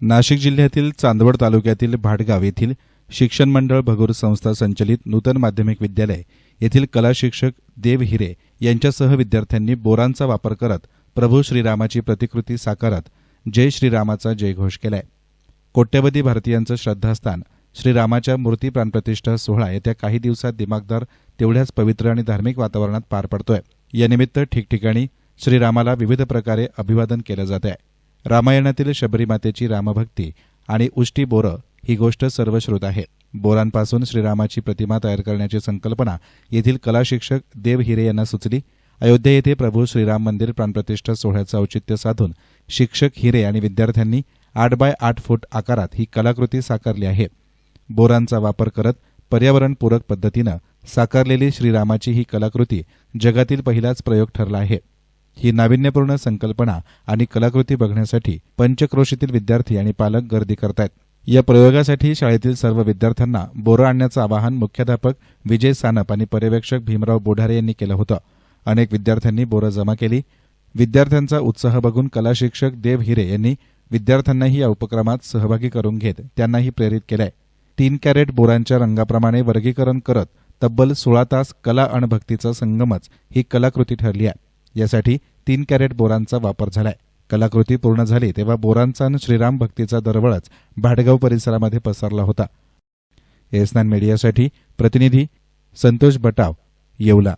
नाशिक जिल्ह्यातील चांदवड तालुक्यातील भाटगाव येथील शिक्षण मंडळ भगूर संस्था संचलित नूतन माध्यमिक विद्यालय येथील कला शिक्षक देव हिरे यांच्यासह विद्यार्थ्यांनी बोरांचा वापर करत प्रभू श्रीरामाची प्रतिकृती साकारत जय श्रीरामाचा जयघोष केलाय. कोट्यवधी भारतीयांचं श्रद्धास्थान श्रीरामाच्या मूर्ती प्राणप्रतिष्ठा सोहळा येत्या काही दिवसात दिमागदार तेवढ्याच पवित्र आणि धार्मिक वातावरणात पार पडतोय. यानिमित्त ठिकठिकाणी श्रीरामाला विविध प्रकारे अभिवादन केलं जात आहे रामायणातील शबरीमातेची रामभक्ती आणि उष्टी बोरं ही गोष्ट सर्वश्रुत आहे. बोरांपासून श्रीरामाची प्रतिमा तयार करण्याची संकल्पना येथील कला शिक्षक देव हिरे यांना सुचली. अयोध्या येथे प्रभू श्रीराम मंदिर प्राणप्रतिष्ठा सोहळ्याचं औचित्य साधून शिक्षक हिरे आणि विद्यार्थ्यांनी आठ बाय आठ फूट आकारात ही कलाकृती साकारली आहे. बोरांचा वापर करत पर्यावरणपूरक पद्धतीनं साकारलेली श्रीरामाची ही कलाकृती जगातील पहिलाच प्रयोग ठरला आहे. ही नाविन्यपूर्ण संकल्पना आणि कलाकृती बघण्यासाठी पंचक्रोशीतील विद्यार्थी आणि पालक गर्दी करतायत. या प्रयोगासाठी शाळेतील सर्व विद्यार्थ्यांना बोरं आणण्याचं आवाहन मुख्याध्यापक विजय सानप आणि पर्यवेक्षक भीमराव बोढारे यांनी केलं होतं. अनेक विद्यार्थ्यांनी बोरं जमा केली. विद्यार्थ्यांचा उत्साह बघून कला शिक्षक देव हिरे यांनी विद्यार्थ्यांनाही या उपक्रमात सहभागी करून घेत त्यांनाही प्रेरित केलंय. तीन कॅरेट बोरांच्या रंगाप्रमाणे वर्गीकरण करत तब्बल सोळा तास कला आणि भक्तीचा संगमच ही कलाकृती ठरली आहे. यासाठी तीन कॅरेट बोरांचा वापर झालाय. कलाकृती पूर्ण झाली तेव्हा बोरांचा आणि श्रीराम भक्तीचा दरवळच भाडगाव परिसरामध्ये पसरला होता. एस मीडियासाठी प्रतिनिधी संतोष बटाव येवला.